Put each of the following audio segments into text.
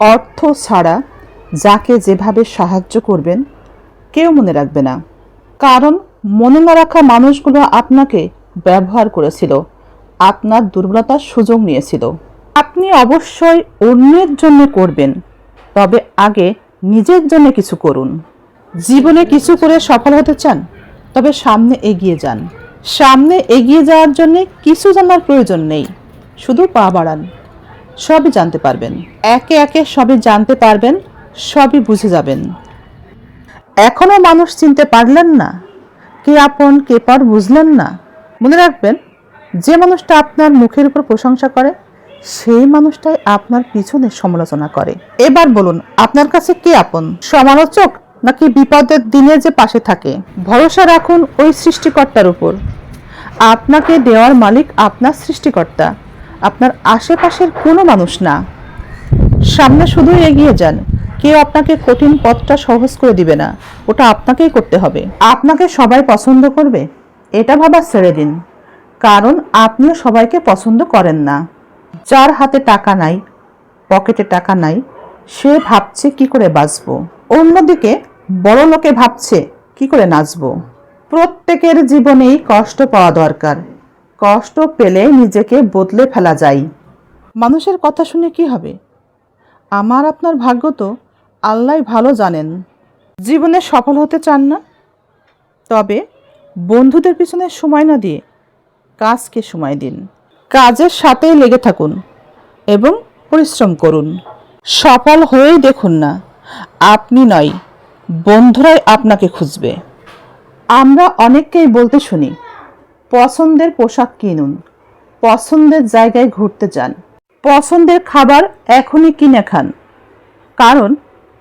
অর্থ ছাড়া যাকে যেভাবে সাহায্য করবেন, কেউ মনে রাখবে না। কারণ মনে না রাখা মানুষগুলো আপনাকে ব্যবহার করেছিল, আপনার দুর্বলতার সুযোগ নিয়েছিল। আপনি অবশ্যই অন্যের জন্য করবেন, তবে আগে নিজের জন্য কিছু করুন। জীবনে কিছু করে সফল হতে চান, তবে সামনে এগিয়ে যান। সামনে এগিয়ে যাওয়ার জন্য কিছু জানার প্রয়োজন নেই, শুধু পা বাড়ান। সবই জানতে পারবেন। একে একে সবই জানতে পারবেন, সবই বুঝে যাবেন। এখনও মানুষ চিনতে পারলেন না, কে আপন, কে পর বুঝলেন না। মনে রাখবেন, যে মানুষটা আপনার মুখের উপর প্রশংসা করে, সেই মানুষটাই আপনার পিছনে সমালোচনা করে। এবার বলুন, আপনার কাছে কে আপন? সমালোচক নাকি বিপদের দিনে যে পাশে থাকে? ভরসা রাখুন ওই সৃষ্টিকর্তার উপর। আপনাকে দেওয়ার মালিক আপনার সৃষ্টিকর্তা। আপনার আশেপাশের কোনো মানুষ না। সামনে শুধু এগিয়ে যান। কেউ আপনাকে কঠিন পথটা সহজ করে দিবে না। ওটা আপনাকেই করতে হবে। আপনাকে সবাই পছন্দ করবে? এটা ভাবা ছেড়ে দিন। কারণ আপনিও সবাইকে পছন্দ করেন না। যার হাতে টাকা নাই, পকেটে টাকা নাই, সে ভাবছে কি করে বাঁচবো। অন্যদিকে বড় লোকে ভাবছে কি করে নাচবো। প্রত্যেকের জীবনেই কষ্ট পাওয়া দরকার। কষ্ট পেলে নিজেকে বদলে ফেলা যায়। মানুষের কথা শুনে কি হবে? আমার আপনার ভাগ্য তো আল্লাহ ভালো জানেন। জীবনে সফল হতে চান না। তবে বন্ধুদের পিছনে সময় না দিয়ে কাজকে সময় দিন। কাজের সাথেই লেগে থাকুন এবং পরিশ্রম করুন। সফল হয়েই দেখুন না, আপনি নয়, বন্ধুরাই আপনাকে খুঁজবে। আমরা অনেককেই বলতে শুনি পছন্দের পোশাক কিনুন। পছন্দের জায়গায় ঘুরতে যান। পছন্দের খাবার এখনই কিনে খান। কারণ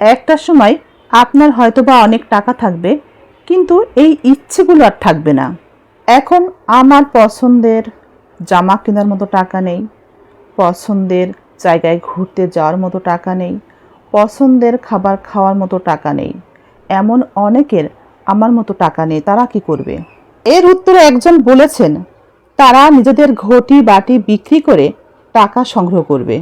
একটা সময় আপনার হয়তোবা অনেক টাকা থাকবে, কিন্তু এই ইচ্ছেগুলো আর থাকবে না। এখন আমার পছন্দের জামা কেনার মতো টাকা নেই, পছন্দের জায়গায় ঘুরতে যাওয়ার মতো টাকা নেই, পছন্দের খাবার খাওয়ার মতো টাকা নেই। এমন অনেকের আমার মতো টাকা নেই, তারা কি করবে? এর উত্তরে একজন বলেছেন, তারা নিজেদের ঘটি বাটি বিক্রি করে টাকা সংগ্রহ করবে।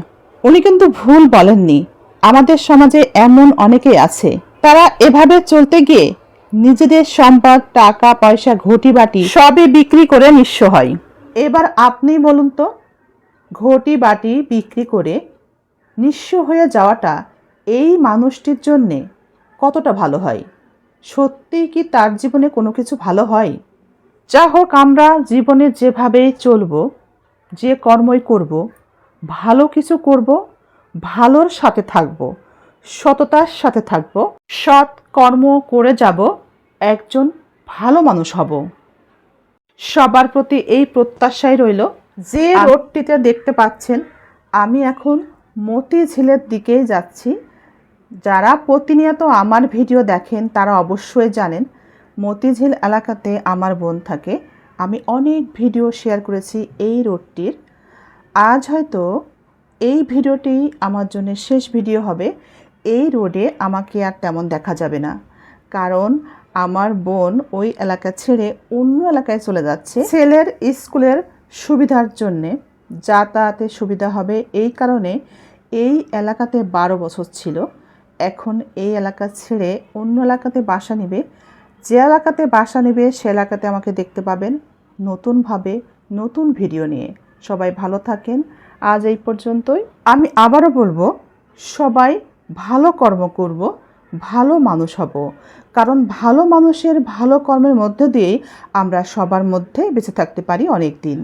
উনি কিন্তু ভুল বলেননি। আমাদের সমাজে এমন অনেকেই আছে। তারা এভাবে চলতে গিয়ে নিজেদের সম্পদ, টাকা, পয়সা, ঘটি, বাটি সবই বিক্রি করে নিঃস্ব হয়। এবার আপনি বলুন তো, ঘটি, বাটি বিক্রি করে নিঃস্ব হয়ে যাওয়াটা এই মানুষটির জন্যে কতটা ভালো হয়? সত্যিই কি তার জীবনে কোনো কিছু ভালো হয়? যা হোক আমরা জীবনে যেভাবেই চলবো যে কর্মই করব ভালো কিছু করব ভালোর সাথে থাকব সততার সাথে থাকব সৎ কর্ম করে যাব একজন ভালো মানুষ হব। সবার প্রতি এই প্রত্যাশাই রইল। যে রোডটিতে দেখতে পাচ্ছেন আমি এখন মতিঝিলের দিকেই যাচ্ছি। যারা প্রতিনিয়ত আমার ভিডিও দেখেন তারা অবশ্যই জানেন মতিঝিল এলাকাতে আমার বোন থাকে। আমি অনেক ভিডিও শেয়ার করেছি এই রোডটির। আজ হয়তো এই ভিডিওটি আমার জন্য শেষ ভিডিও হবে। এই রোডে আমাকে আর তেমন দেখা যাবে না। কারণ আমার বোন ওই এলাকা ছেড়ে অন্য এলাকায় চলে যাচ্ছে। ছেলের স্কুলের সুবিধার জন্যে যাতায়াতের সুবিধা হবে এই কারণে এই এলাকাতে বারো বছর ছিল। এখন এই এলাকা ছেড়ে অন্য এলাকাতে বাসা নেবে। যে এলাকাতে বাসা নেবে, সে এলাকাতে আমাকে দেখতে পাবেন। নতুনভাবে নতুন ভিডিও নিয়ে। সবাই ভালো থাকেন। আজ এই পর্যন্তই। আমি আবারও বলব, সবাই ভালো কর্ম করব, ভালো মানুষ হব। কারণ ভালো মানুষের ভালো কর্মের মধ্যে দিয়েই আমরা সবার মধ্যে বেঁচে থাকতে পারি অনেক দিন